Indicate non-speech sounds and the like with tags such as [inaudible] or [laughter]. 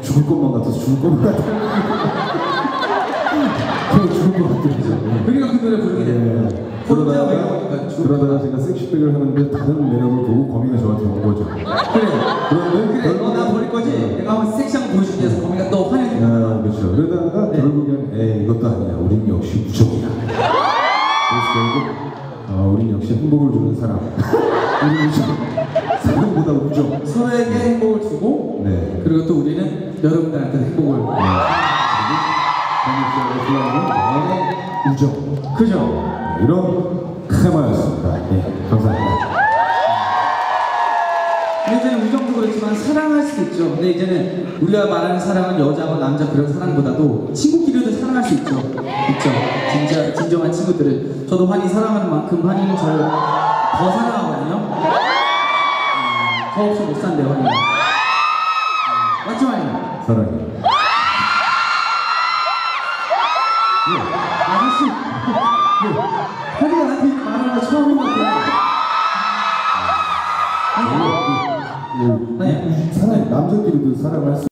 죽을 것만 같아서 죽을 것만 같아. 그냥 죽을 것 같더라고요. 그러니까 그 노래 부르게 되는 거예요. 혼자 그러다가 그러다가 제가 섹시백을 하는데 다른 매력을 보고 거미가 저한테 온 거죠. 그래. 그런데 그래, 어, 나 버릴 거지? 내가 한번 섹시한 거 보여줄게 해서 거미가 또 환영해. 아 그렇죠. 그러다가 네. 결국엔 에이 이것도 아니야. 우린 역시 무적이야. 그래서 결국 어, 우린 역시 행복을 주는 사람. [laughs] 우리 우정. 사람보다 우정. 서로에게 행복을 주고, 네. 그리고 또 우리는 여러분들한테 행복을. 마음의 우정. 그죠? 네, 이런 테마였습니다. 네, 감사합니다. 근데 이제는 우정도 그렇지만 사랑할 수도 있죠. 근데 이제는 우리가 말하는 사랑은 여자와 남자 그런 사랑보다도 친구끼리도 사랑할 수 있죠. 있죠. 진짜 진정한 친구들을 저도 환희 사랑하는 만큼 환희는 저를 더 사랑하거든요. 음, 저 없이 못 산대요 환희. 맞 그, 그, 아니. 사랑, 남자끼리도 사랑할 수